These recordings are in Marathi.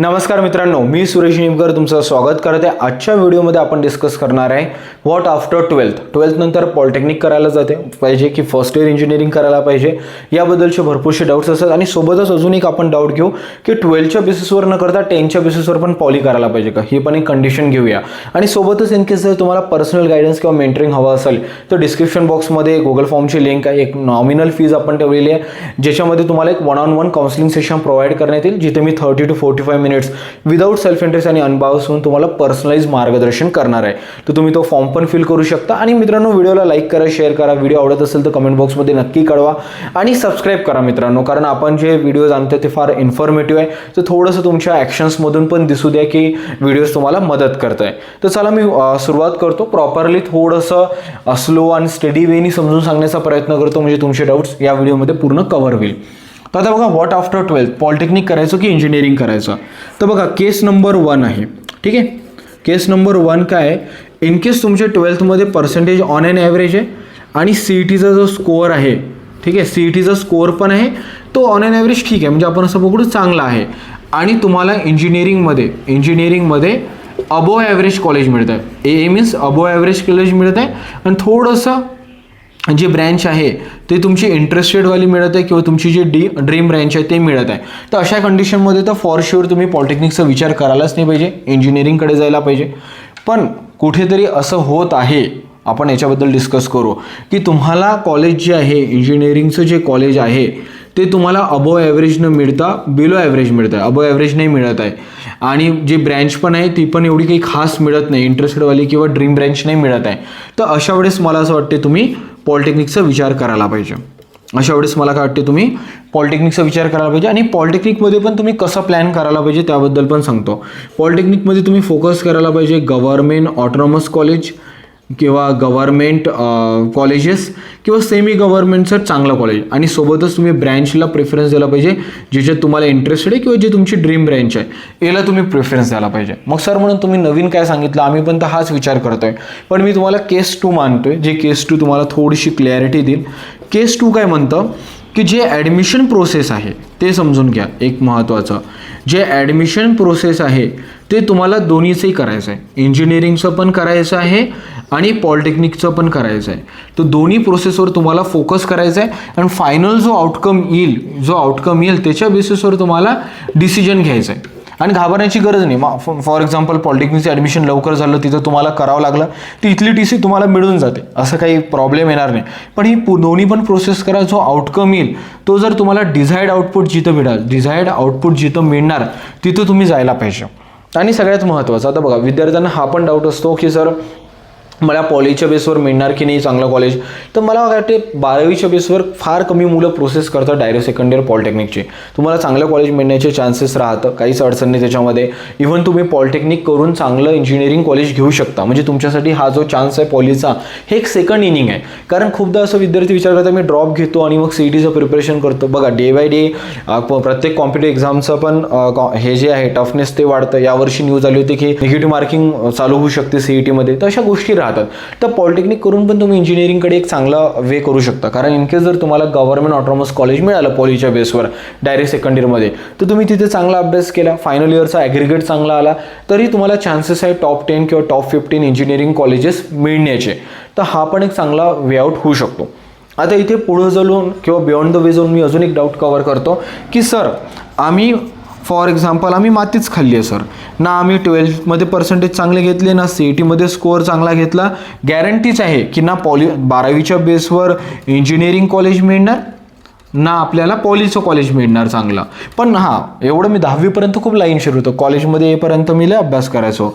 नमस्कार मित्रांनो मी सुरेश निमकर तुमचं स्वागत करत आहे. आजच्या व्हिडिओमध्ये आपण डिस्कस करणार आहे व्हॉट आफ्टर ट्वेल्थ ट्वेल्थ नंतर पॉलिटेक्निक करायला जाते. पाहिजे की फर्स्ट इयर इंजिनिअरिंग करायला पाहिजे. याबद्दलचे भरपूरसे डाऊट्स असतात आणि सोबतच अजून एक आपण डाऊट घेऊ की ट्वेल्थच्या बेसिसवर न करता टेनच्या बेसिसवर पण पॉली करायला पाहिजे का? ही पण एक कंडिशन घेऊया. आणि सोबतच इन केस जर तुम्हाला पर्सनल गायडन्स किंवा मेंटरिंग हवं असेल तर डिस्क्रिप्शन बॉक्समध्ये गुगल फॉर्मची लिंक आहे. एक नॉमिनल फीज आपण ठेवलेली आहे ज्याच्यामध्ये तुम्हाला एक one on one counselling session provide करण्यात येईल जिथे मी thirty two forty five minutes without self interest आणि अनबाउस होऊन तुम्हाला पर्सनलाइज मार्गदर्शन करणार आहे. तर तुम्ही तो फॉर्म पण फिल करू शकता. आणि मित्रांनो व्हिडिओला लाईक करा शेअर करा. व्हिडिओ आवडत असेल तर कमेंट बॉक्समध्ये नक्की कळवा. आणि सबस्क्राईब करा मित्रांनो कारण आपण जे व्हिडिओज आणतो ते फार इन्फॉर्मेटिव्ह आहे. तर थोडंसं तुमच्या ॲक्शन्समधून पण दिसू द्या की व्हिडिओज तुम्हाला मदत करत आहे तर चला मी सुरुवात करतो. प्रॉपरली थोडंसं स्लो आणि स्टडी वेनी समजून सांगण्याचा प्रयत्न करतो. म्हणजे तुमचे डाऊट्स या व्हिडिओमध्ये पूर्ण कव्हर होईल. तर आता बघा व्हॉट आफ्टर ट्वेल्थ पॉलिटेक्निक करायचं की इंजिनिअरिंग करायचं? तर बघा केस नंबर वन आहे. ठीक आहे? केस नंबर वन काय? आहे इन केस तुमच्या ट्वेल्थमध्ये पर्सेंटेज ऑन अँड ॲव्हरेज आहे आणि सी ई टीचा जो स्कोअर आहे ठीक आहे? सी ई टीचा स्कोअर पण आहे तो ऑन अँड ॲव्हरेज ठीक आहे. म्हणजे आपण असं बघू चांगला आहे. आणि तुम्हाला इंजिनिअरिंगमध्ये इंजिनिअरिंगमध्ये अबोव ॲव्हरेज कॉलेज मिळत आहे ए मीन्स अबोव ॲव्हरेज कॉलेज मिळत आहे आणि थोडंसं जे ब्रँच आहे ते तुमची इंटरेस्टेडवाली मिळत आहे किंवा तुमची जी डी ड्रीम ब्रँच आहे ते मिळत आहे. तर अशा कंडिशनमध्ये तर फॉर शुअर तुम्ही पॉलिटेक्निकचा विचार करायलाच नाही पाहिजे. इंजिनिअरिंगकडे जायला पाहिजे. पण कुठेतरी असं होत आहे आपण याच्याबद्दल डिस्कस करू की तुम्हाला कॉलेज जे आहे इंजिनिअरिंगचं जे कॉलेज आहे ते तुम्हाला अबो ॲव्हरेज न मिळता बिलो ॲव्हरेज मिळतं आहे. अबो ॲव्हरेज नाही मिळत आहे. आणि जी ब्रँच पण आहे ती पण एवढी काही खास मिळत नाही. इंटरेस्टेडवाली किंवा ड्रीम ब्रँच नाही मिळत आहे. तर अशा वेळेस मला असं वाटते तुम्ही पॉलिटेक्निकचा विचार करायला पाहिजे. अशा वेळेस मला काय वाटते तुम्ही पॉलिटेक्निकचा विचार करायला पाहिजे आणि पॉलिटेक्निकमध्ये पण तुम्ही कसं प्लॅन करायला पाहिजे त्याबद्दल पण सांगतो. पॉलिटेक्निकमध्ये तुम्ही फोकस करायला पाहिजे गव्हर्मेंट ऑटोनॉमस कॉलेज किंवा गव्हर्मेंट कॉलेजेस किंवा सेमी गव्हर्मेंटचं चांगलं कॉलेज आणि सोबतच तुम्ही ब्रँचला प्रेफरन्स द्यायला पाहिजे ज्याच्यात तुम्हाला इंटरेस्टेड आहे किंवा जे तुमची ड्रीम ब्रँच आहे याला तुम्ही प्रेफरन्स द्यायला पाहिजे. मग सर म्हणून तुम्ही नवीन काय सांगितलं आम्ही पण तर हाच विचार करतोय. पण मी तुम्हाला केस टू मानतोय जे केस टू तुम्हाला थोडीशी क्लॅरिटी देईल. केस टू काय म्हणतं की जे ॲडमिशन प्रोसेस आहे ते समजून घ्या एक महत्त्वाचं जे ॲडमिशन प्रोसेस आहे ते तुम्हाला दोन्हीचंही करायचं आहे इंजिनिअरिंगचं पण करायचं आहे आणि पॉलिटेक्निकचं पण करायचं आहे तर दोन्ही प्रोसेसवर तुम्हाला फोकस करायचा आहे आणि फायनल जो आउटकम येईल जो आउटकम येईल त्याच्या बेसिसवर तुम्हाला डिसिजन घ्यायचं आहे आणि घाबरण्याची गरज नाही. मग फॉर एक्झाम्पल पॉलिटेक्निकचं ॲडमिशन लवकर झालं तिथं तुम्हाला करावं लागलं ती इथली टी सी तुम्हाला मिळून जाते. असं काही प्रॉब्लेम येणार नाही. पण ही पु- दोन्ही पण प्रोसेस करा जो आउटकम येईल तो जर तुम्हाला डिझायर्ड आउटपुट जिथं मिळाल डिझायर्ड आउटपुट जिथं मिळणार तिथं तुम्ही जायला पाहिजे. आणि सगळ्यात महत्त्वाचं आता बघा विद्यार्थ्यांना हा पण डाऊट असतो की सर मला पॉलीच्या बेसवर मिळणार की नाही चांगलं कॉलेज तर मला वाटते बारावीच्या बेसवर फार कमी मुलं प्रोसेस करतात डायरेक्ट सेकंड इयर पॉलिटेक्निकचे तुम्हाला चांगलं कॉलेज मिळण्याचे चान्सेस राहतं काहीच अडचण नाही त्याच्यामध्ये. इव्हन तुम्ही पॉलिटेक्निक करून चांगलं इंजिनिअरिंग कॉलेज घेऊ शकता. म्हणजे तुमच्यासाठी हा जो चान्स आहे पॉलीचा हे एक सेकंड इनिंग आहे. कारण खूपदा असं विद्यार्थी विचार करतात मी ड्रॉप घेतो आणि मग सी ई टीचं प्रिपरेशन करतो. बघा डे बाय डे प्रत्येक कॉम्पिटेटिव्ह एक्झामचं पण कॉ- हे जे आहे टफनेस ते वाढतं. यावर्षी न्यूज आली होती की निगेटिव्ह मार्किंग चालू होऊ शकते सी ई टीमध्ये तर अशा गोष्टी राहतात. तर पॉलिटेक्निक करून पण तुम्ही इंजिनिअरिंगकडे एक चांगला वे करू शकता. कारण इनकेस जर तुम्हाला गव्हर्नमेंट ऑटोनॉमस कॉलेज मिळालं पॉलीच्या बेसवर डायरेक्ट सेकंड इयरमध्ये तर तुम्ही तिथे चांगला अभ्यास केला. फायनल इयरचा ॲग्रिगेट चांगला आला. तरी तुम्हाला चान्सेस आहे टॉप टेन किंवा टॉप फिफ्टीन इंजिनिअरिंग कॉलेजेस मिळण्याचे. तर हा पण एक चांगला वे आउट होऊ शकतो. आता इथे पुढं जाऊन किंवा बियॉन्ड द वे जाऊन मी अजून एक डाऊट कवर करतो की सर आम्ही फॉर एक्झाम्पल आम्ही मातीच खाल्ली आहे सर ना आम्ही ट्वेल्थमध्ये पर्सेंटेज चांगले घेतले ना सी ई टीमध्ये स्कोअर चांगला घेतला. गॅरंटीच आहे की ना पॉली बारावीच्या बेसवर इंजिनिअरिंग कॉलेज मिळणार ना आपल्याला पॉलीचं कॉलेज मिळणार चांगलं. पण हां एवढं मी दहावीपर्यंत खूप लाईन शिरू होतो कॉलेजमध्ये येईपर्यंत मी लय अभ्यास करायचो.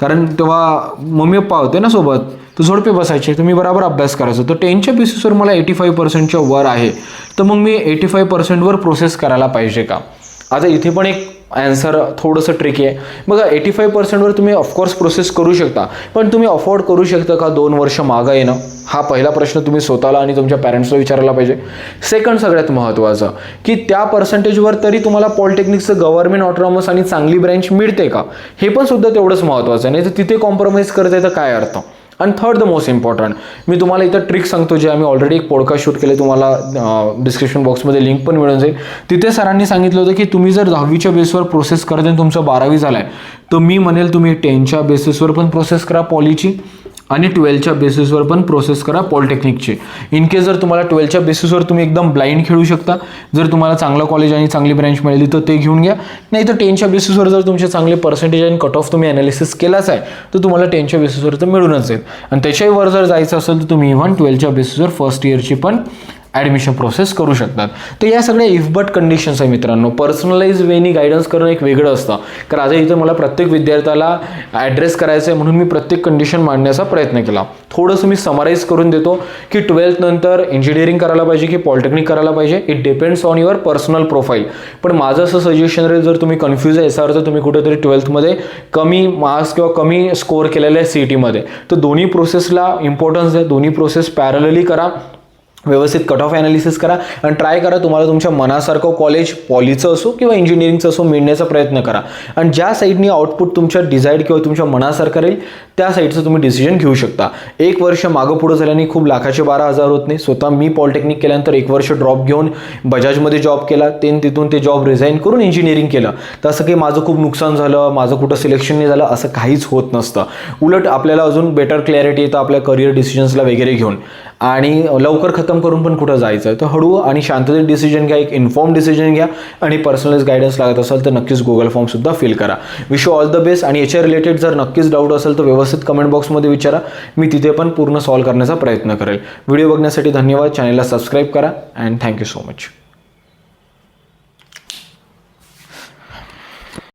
कारण तेव्हा मम्मी पप्पा होते ना सोबत तर झोडपे बसायचे तर मी बरोबर अभ्यास करायचो. तर टेनच्या बेसिसवर मला एटी फाईव्ह पर्सेंटच्या वर आहे. तर मग मी एटी फाईव्ह पर्सेंटवर प्रोसेस करायला पाहिजे का? आता इथे पण एक ॲन्सर थोडंसं ट्रिकी आहे. बघा एटी फाईव्ह पर्सेंटवर तुम्ही ऑफकोर्स प्रोसेस करू शकता पण तुम्ही अफोर्ड करू शकता का दोन वर्ष मागं येणं? हा पहिला प्रश्न तुम्ही स्वतःला आणि तुमच्या पॅरेंट्सला विचारायला पाहिजे. सेकंड सगळ्यात महत्त्वाचं की त्या पर्सेंटेजवर तरी तुम्हाला पॉलिटेक्निकचं गव्हर्नमेंट ऑटोनॉमस आणि चांगली ब्रँच मिळते का? हे पण सुद्धा तेवढंच महत्त्वाचं आहे. नाही तर तिथे कॉम्प्रोमाइज करता तर काय अर्थ? आणि थर्ड द मोस्ट इम्पॉर्टंट मी तुम्हाला इथं ट्रिक सांगतो जे आम्ही ऑलरेडी एक पॉडकास्ट शूट केले तुम्हाला डिस्क्रिप्शन बॉक्समध्ये लिंक पण मिळून जाईल. तिथे सरांनी सांगितलं होतं की तुम्ही जर दहावीच्या बेसवर प्रोसेस करत आणि तुमचं बारावी झालं आहे तर मी म्हणेल तुम्ही टेनच्या बेसिसवर पण प्रोसेस करा पॉलीची आणि ट्वेल्थच्या बेसिसवर पण प्रोसेस करा पॉलिटेक्निकची इन केस जर तुम्हाला ट्वेल्थच्या बेसिसवर तुम्ही एकदम ब्लाइंड खेळू शकता जर तुम्हाला चांगलं कॉलेज आणि चांगली ब्रँच मिळाली तर ते घेऊन घ्या. नाही तर टेनच्या बेसिसवर जर तुमचे चांगले पर्सेंटेज आणि कट ऑफ तुम्ही अनालिसिस केलाच आहे तर तुम्हाला टेनच्या बेसिसवर तर मिळूनच जाईल. आणि त्याच्याही वर जर जायचं असेल तर तुम्ही इव्हन ट्वेल्थच्या बेसिसवर फर्स्ट इयरची पण ॲडमिशन प्रोसेस करू शकतात. तर या सगळ्या इफ बट कंडिशन्स आहे मित्रांनो. पर्सनलाइज वेनी गायडन्स करणं एक वेगळं असतं. कारण आता इथं मला प्रत्येक विद्यार्थ्याला ॲड्रेस करायचं आहे म्हणून मी प्रत्येक कंडिशन मांडण्याचा प्रयत्न केला. थोडंसं मी समराईज करून देतो की ट्वेल्थ नंतर इंजिनिअरिंग करायला पाहिजे की पॉलिटेक्निक करायला पाहिजे? It depends on your personal profile पण माझं असं सजेशन राहील जर तुम्ही कन्फ्यूज आहे याचा अर्थ तुम्ही कुठेतरी ट्वेल्थमध्ये कमी मार्क्स किंवा कमी स्कोअर केलेले आहे सी टीमध्ये तर दोन्ही प्रोसेसला इम्पॉर्टन्स आहे. दोन्ही प्रोसेस पॅरलली करा. व्यवस्थित कट ऑफ ॲनालिसिस करा आणि ट्राय करा तुम्हाला तुमच्या मनासारखं कॉलेज पॉलीचं असो किंवा इंजिनिअरिंगचं असो मिळण्याचा प्रयत्न करा. आणि ज्या साईडनी आउटपुट तुमच्या डिझाईड किंवा तुमच्या मनासारखं राहील त्या साईडचं तुम्ही डिसिजन घेऊ शकता. एक वर्ष मागं पुढं झाल्याने खूप लाखाचे बारा हजार होत नाही. स्वतः मी पॉलिटेक्निक केल्यानंतर एक वर्ष ड्रॉप घेऊन बजाजमध्ये जॉब केला. ते तिथून ते जॉब रिझाईन करून इंजिनिअरिंग केलं. तर असं काही माझं खूप नुकसान झालं माझं कुठं सिलेक्शन नाही झालं असं काहीच होत नसतं. उलट आपल्याला अजून बेटर क्लॅरिटी येतं आपल्या करिअर डिसिजन्सला वगैरे घेऊन. आणि लवकर खतम करून पण कुठं जायचं आहे तर हळू आणि शांततेत डिसिजन घ्या एक इन्फॉर्म डिसिजन घ्या आणि पर्सनलाइज गायडन्स लागत असेल तर नक्कीच गुगल फॉर्मसुद्धा फिल करा. विश ऑल द बेस्ट आणि याच्या रिलेटेड जर नक्कीच डाऊट असेल तर व्यवस्थित कमेंट बॉक्समध्ये विचारा. मी तिथे पण पूर्ण सॉल्व्ह करण्याचा प्रयत्न करेल. व्हिडिओ बघण्यासाठी धन्यवाद. चॅनलला सबस्क्राईब करा अँड थँक्यू सो मच